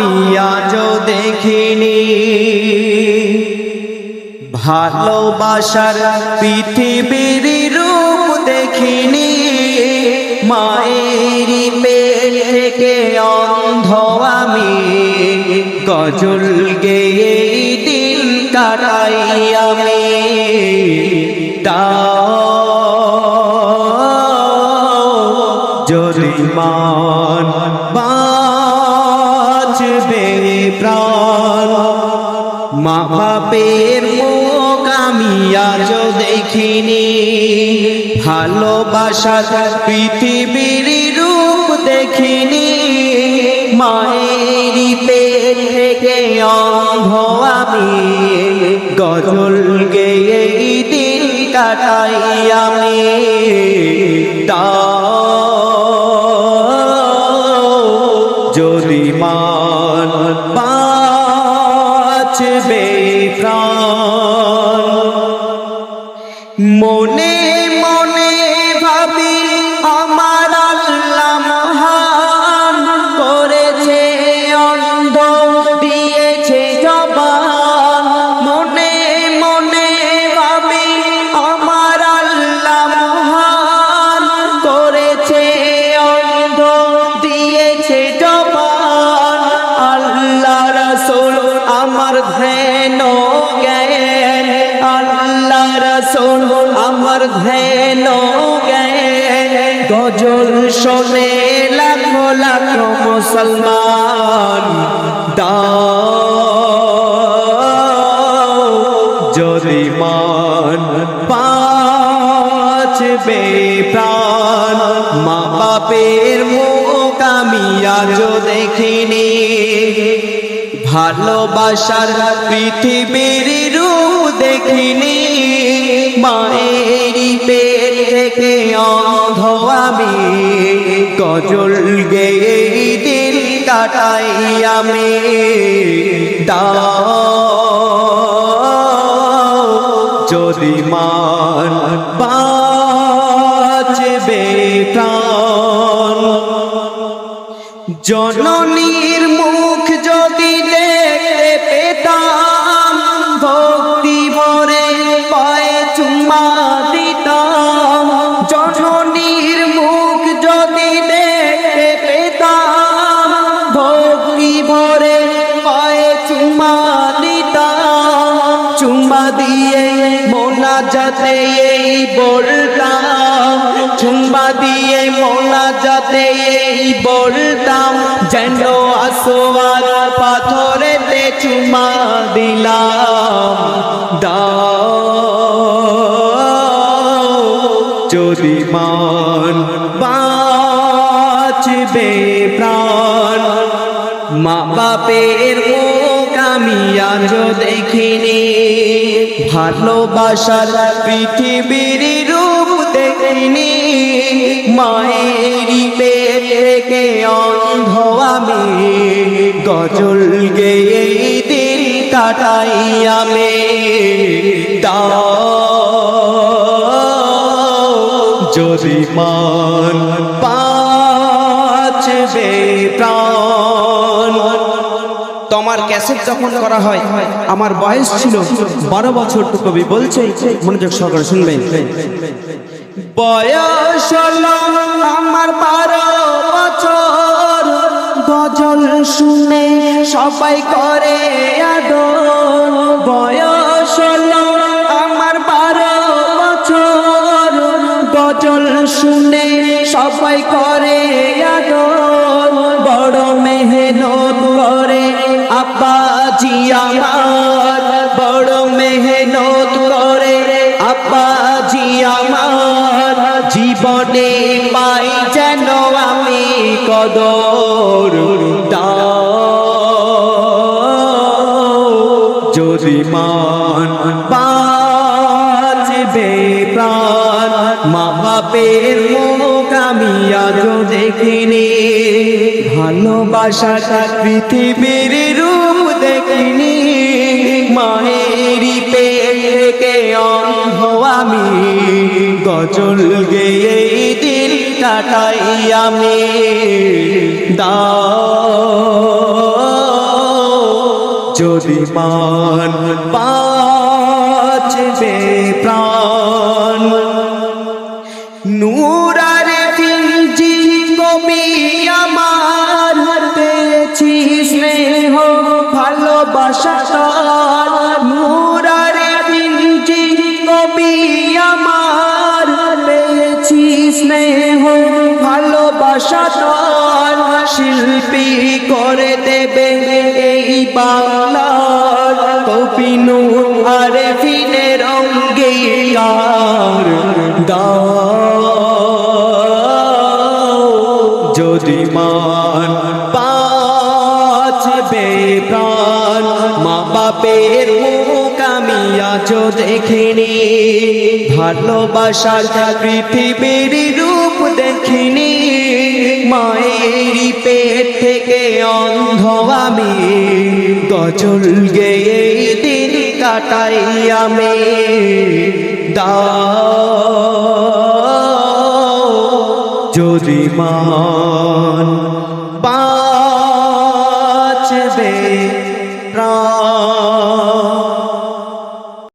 আমি দেখিনি। ভালোবাসার পৃথিবীর রূপ দেখিনি। মায়ের পেট থেকে অন্ধ আমি। গজল গেয়ে দিন কাটাই আমি। তাও বাপের মুখ আমি আজও দেখিনি। ভালোবাসার পৃথিবীর রূপ দেখিনি। মায়ের পেট থেকে অন্ধ আমি গজল গেয়ে দিন কাটাই আমি। তাও যদি মান বাঁচবে প্রাণ। মনে মনে আমার ধ্যান গজল শোনে লাখো লাখো মুসলমান। যদি মান বাঁচবে প্রাণ। মা বাপের আমি আজও দেখিনি। ভালোবাসার পৃথিবীর রূপ দেখিনি। মায়ের পেট থেকে অন্ধ আমি গজল গেয়ে দিন কাটাই আমি যদি মান বাঁচবে প্রাণ। জননীর যাতে এই বলতাম চুম্মা দিয়ে মোনা যাতে এই বলতাম যেন আসোয়ার পাথরেতে চুমা দিলাম। দাও, যদি মান বাঁচবে প্রাণ, মা বাপের মুখ আমি আজও দেখিনি। ভালোবাসার পৃথিবীর রূপ দেখিনি। মায়ের পেট থেকে অন্ধ আমি। গজল গেয়ে দিন কাটাই আমি। যদি মান বাঁচবে প্রাণ। তোমার ক্যাসেট যখন করা হয়, আমার বয়স ছিল বারো বছর, তো কবি বলছে, মনোযোগ সহকারে শুনবেন। বয়স আমার বারো বছর, গজল শুনে সবাই করে বয়স আমার বারো বছর, গজল শুনে সবাই করে বড় মেহনত করে আব্বাজি আমার বড় মেহনত করে। আব্বাজি আমার জীবনে পাই যেন আমি কদর যদি মান বাঁচবে প্রাণ, মা বাপের মুখ আমি আজও দেখিনি। ভালোবাসাটা পৃথিবীর রূপ দেখিনি। মায়েরই পেটকে অন্ধ আমি। গজল গেয়ে দিন কাটাই আমি। যদি মান বাঁচবে প্রাণ, নূরারে কবি আমার পেয়েছি স্নেহ, ভালোবাসা শিল্পী করে দেবে এই বাংলার কবি নূর আরে ফিনের অঙ্গীকার দাও। বাঁচবে প্রাণ। মা বাপের মুখ আমি আজ দেখিনি। ভালোবাসার পৃথিবীর রূপ দেখিনি। মায়ের পেট থেকে অন্ধ আমি। গজল গেয়ে দিন কাটাই আমি। দাও যদি মান বাঁচবে প্রাণ